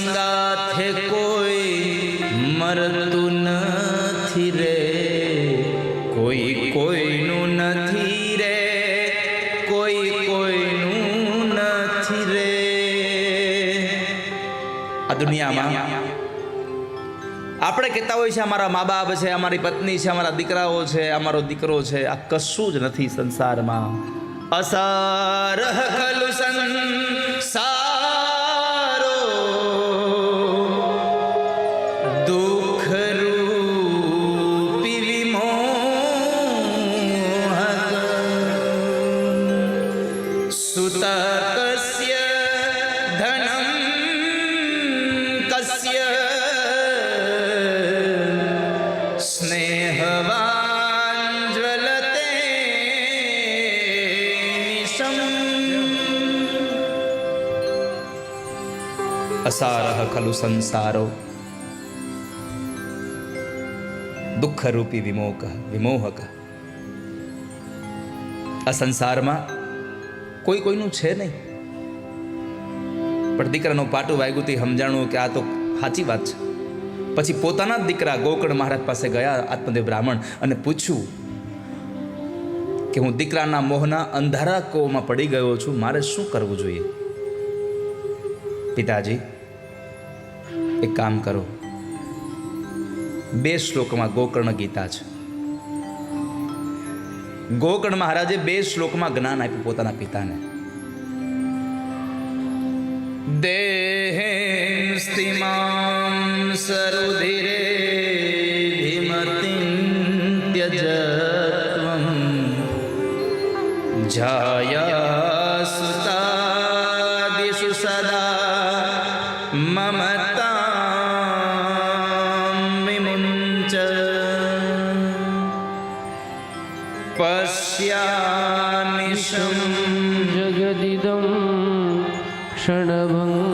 સંગાથે કોઈ મરતું નથી રે. કોઈ કોઈનું નથી રે. કોઈ કોઈનું નથી રે. આ દુનિયામાં આપણે કહેતા હોય છે, અમારા મા બાપ છે, અમારી પત્ની છે, અમારા દીકરાઓ છે, અમારો દીકરો છે. આ કશું જ નથી સંસારમાં. અસાર ખલુ સંસાર નિશમ અસારહ ખલુ સંસારો દુઃખરૂપી વિમોક વિમોહક આ સંસારમાં કોઈ કોઈનું છે નહીં પણ દીકરાનું પાટું વાગ્યું તે સમજાણું કે આ તો સાચી વાત છે પછી પોતાના દીકરા ગોકર્ણ મહારાજ પાસે ગયા આત્મદેવ બ્રાહ્મણ અને પૂછ્યું કે હું દીકરાના મોહના અંધારા કોમાં પડી ગયો છું, મારે શું કરવું જોઈએ? પિતાજી, એક કામ કરો. બે શ્લોકમાં ગોકર્ણ ગીતા છે. ગોકર્ણ મહારાજે બે શ્લોકમાં જ્ઞાન આપ્યું પોતાના પિતાને. દેહે સ્તિમામ સરુધિરે ધીમતિં ત્યજત્વમ বুঝায়া সুতা দিশু সদা মমতা पश्यामिषं जगदिदं क्षणभङ्ग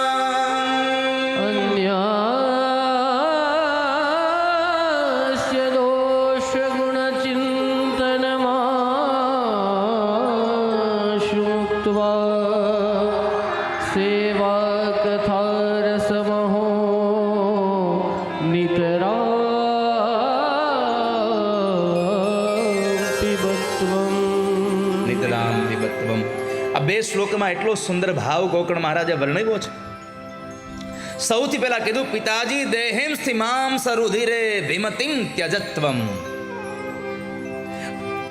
બે શ્લોકમાં એટલો સુંદર ભાવ ગોકર્ણ મહારાજે વર્ણવ્યો છે. સૌથી પહેલા કીધું, પિતાજી, દેહેમ સ્થિમામ સરુધિરે ભીમતિમ ત્યજત્વમ.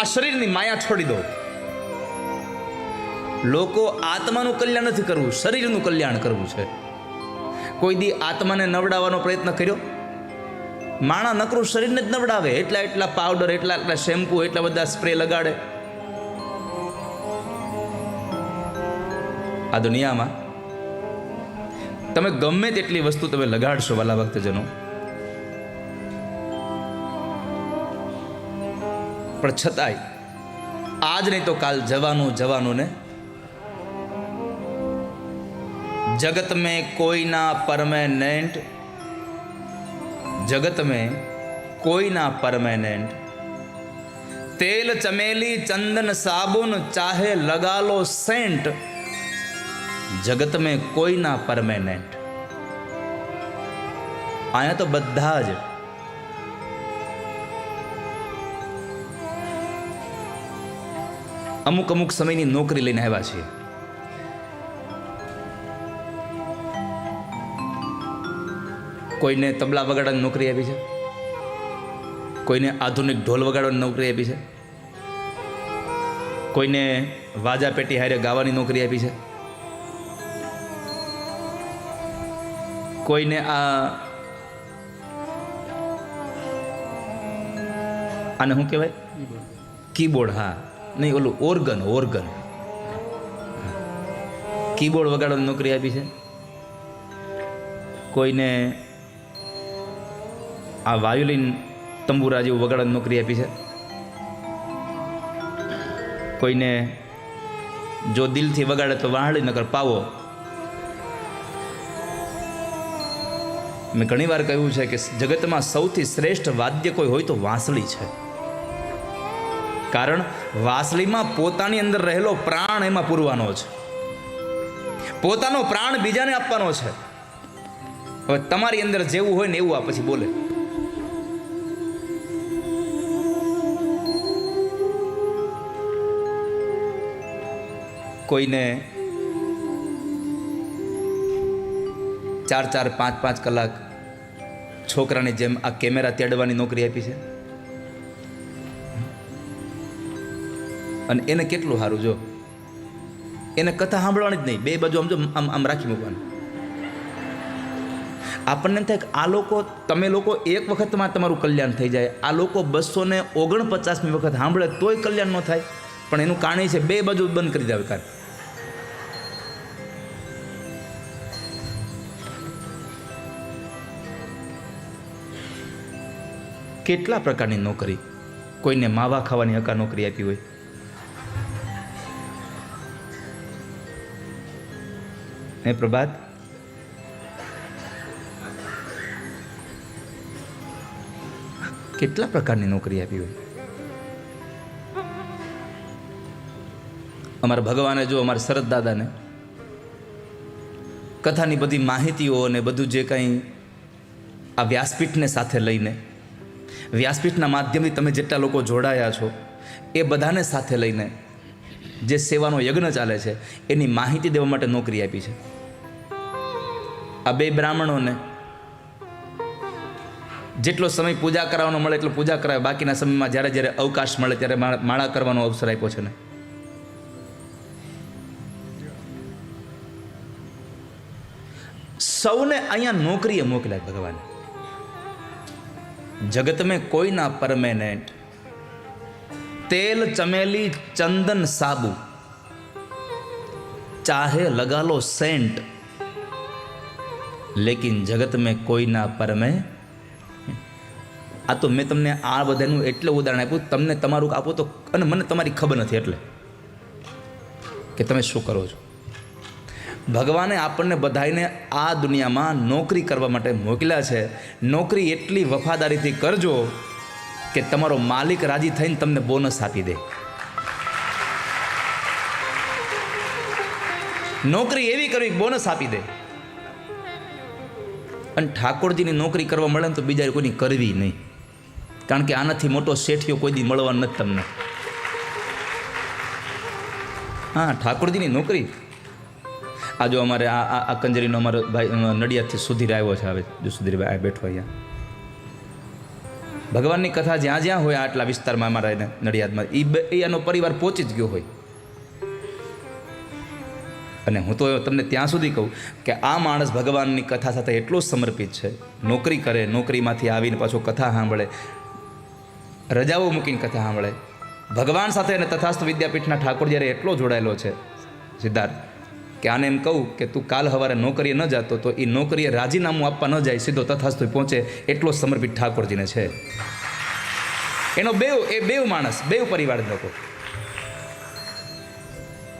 આ શરીરની માયા છોડી દો. લોકો આત્માનું કલ્યાણ નથી કરવું, શરીરનું કલ્યાણ કરવું છે. કોઈ દી આત્માને નવડાવવાનો પ્રયત્ન કર્યો? માણા નકરું શરીરને જ નવડાવે, એટલા એટલા પાવડર એટલા એટલા શેમ્પુ એટલા બધા સ્પ્રે લગાડે. આ દુનિયામાં તમે ગમે તેટલી વસ્તુ તમે લગાડશો વાલા ભક્તજનો, પણ છતાંય આજ નહીં તો કાલ જવાનું જવાનું ને જગત મેં કોઈના પરમેનેન્ટ જગત મેં કોઈના પરમેનેન્ટ, તેલ ચમેલી ચંદન સાબુન ચાહે લગાલો સેન્ટ જગત મેં કોઈના પરમેનેન્ટ અહીંયા તો બધા જ અમુક અમુક સમયની નોકરી લઈને આવ્યા છીએ. કોઈને તબલા વગાડવાની નોકરી આપી છે? કોઈને આધુનિક ઢોલ વગાડવાની નોકરી આપી છે? કોઈને વાજા પેટી હારે ગાવાની નોકરી આપી છે? કોઈને આ આને શું કહેવાય? કીબોર્ડ, હા. નહીં, ઓલું ઓર્ગન ઓર્ગન. કીબોર્ડ વગાડવાની નોકરી આપી છે. કોઈને આ વાયુલિન તંબુરા જેવું વગાડવાની નોકરી આપી છે. કોઈને જો દિલથી વગાડે તો વાહળી, નકર પાવો. મેં ઘણીવાર કહ્યું છે કે જગતમાં સૌથી શ્રેષ્ઠ વાદ્ય કોઈ હોય તો વાંસળી છે. કારણ વાંસળીમાં પોતાની અંદર રહેલો પ્રાણ એમાં પૂરવાનો છે. પોતાનો પ્રાણ બીજાને આપવાનો છે. હવે તમારી અંદર જેવું હોય ને એવું આ પછી બોલે. કોઈને ચાર ચાર, પાંચ પાંચ કલાક છોકરાની જેમ આ કેમેરા તેડવાની નોકરી આપી છે. અને એને કેટલું સારું જો. એને કથા સાંભળવાની જ નહીં. બે બાજુ આમ જો, આમ આમ રાખી મૂકવાનું. આપણને થાય કે આ લોકો, તમે લોકો એક વખતમાં તમારું કલ્યાણ થઈ જાય. આ લોકો બસો ને ઓગણપચાસમી વખત સાંભળે તોય કલ્યાણ ન થાય. પણ એનું કારણ છે, બે બાજુ બંધ કરી દેવા કાર કેટલા પ્રકારની નોકરી? કોઈને માવા ખાવાની હકા નોકરી આપી હોય? હે પ્રભાત? કેટલા પ્રકારની નોકરી આપી હોય? અમારા ભગવાને જો અમારા શરદ દાદાને કથાની બધી માહિતીઓ અને બધું જે કંઈ આ વ્યાસપીઠને સાથે લઈને વ્યાસપીઠના માધ્યમથી તમે જેટલા લોકો જોડાયા છો, એ બધાને સાથે લઈને જે સેવાનો યજ્ઞ ચાલે છે, એની માહિતી દેવા માટે નોકરી આપી છે. આ બે બ્રાહ્મણોને જેટલો સમય પૂજા કરાવવાનો મળે એટલો પૂજા કરાવે. બાકીના સમયમાં જ્યારે જ્યારે અવકાશ મળે ત્યારે માળા કરવાનો અવસર આપ્યો છે ને. સૌને અહીંયા નોકરીએ મોકલ્યા ભગવાને. જગત મેં કોઈના પરમેનેન્ટ તેલ ચમેલી ચંદન સાબુ, ચાહે લગા લો સેન્ટ. લેકિન જગત મેં કોઈના પરમે આ તો મેં તમને આ બધાનું એટલે ઉદાહરણ આપ્યું, તમને તમારું આપો તો, અને મને તમારી ખબર નથી એટલે. કે તમે શું કરો છો? ભગવાને આપણને બધાને આ દુનિયામાં નોકરી કરવા માટે મોકલ્યા છે. નોકરી એટલી વફાદારીથી કરજો કે તમારો માલિક રાજી થઈને તમને બોનસ આપી દે. નોકરી એવી કરવી બોનસ આપી દે. અને ઠાકોરજીની નોકરી કરવા મળે ને તો બીજા કોઈની કરવી નહીં. કારણ કે આનાથી મોટો શેઠિયો કોઈ દી મળવાનો નથી તમને. હા, ઠાકોરજીની નોકરી આ જો અમારે આ આ કંજરીનો અમારો ભાઈ નડિયાદથી સુધીર આવ્યો છે હવે, જો સુધીરભાઈ બેઠો અહીંયા. ભગવાનની કથા જ્યાં જ્યાં હોય આટલા વિસ્તારમાં અમારા એને નડિયાદમાં એ બે એનો પરિવાર પહોંચી જ ગયો હોય. અને હું તો તમને ત્યાં સુધી કહું કે આ માણસ ભગવાનની કથા સાથે એટલો સમર્પિત છે, નોકરી કરે, નોકરીમાંથી આવીને પાછો કથા સાંભળે, રજાઓ મૂકીને કથા સાંભળે. ભગવાન સાથે અને તથાસ્તુ વિદ્યાપીઠના ઠાકોર જ્યારે એટલો જોડાયેલો છે, સિદ્ધાર્થ કે આને એમ કહું કે તું કાલ સવારે નોકરીએ ન જતો તો એ નોકરીએ રાજીનામું આપવા ન જાય, સીધો તથાસ્તુ પહોંચે એટલો સમર્પિત ઠાકોરજીને છે. એનો બેવ, એ બેવ માણસ, બેવ પરિવાર લોકો.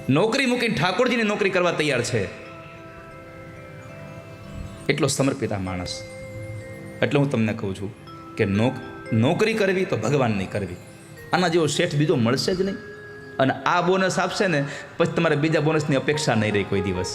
નોકરી મૂકીને ઠાકોરજીની નોકરી કરવા તૈયાર છે. એટલો સમર્પિત આ માણસ. એટલે હું તમને કહું છું કે નોક, નોકરી કરવી તો ભગવાનની કરવી. આના જેવો શેઠ બીજો મળશે જ નહીં. અને આ બોનસ આપશે ને પછી તમારે બીજા બોનસની અપેક્ષા નહીં રહી કોઈ દિવસ.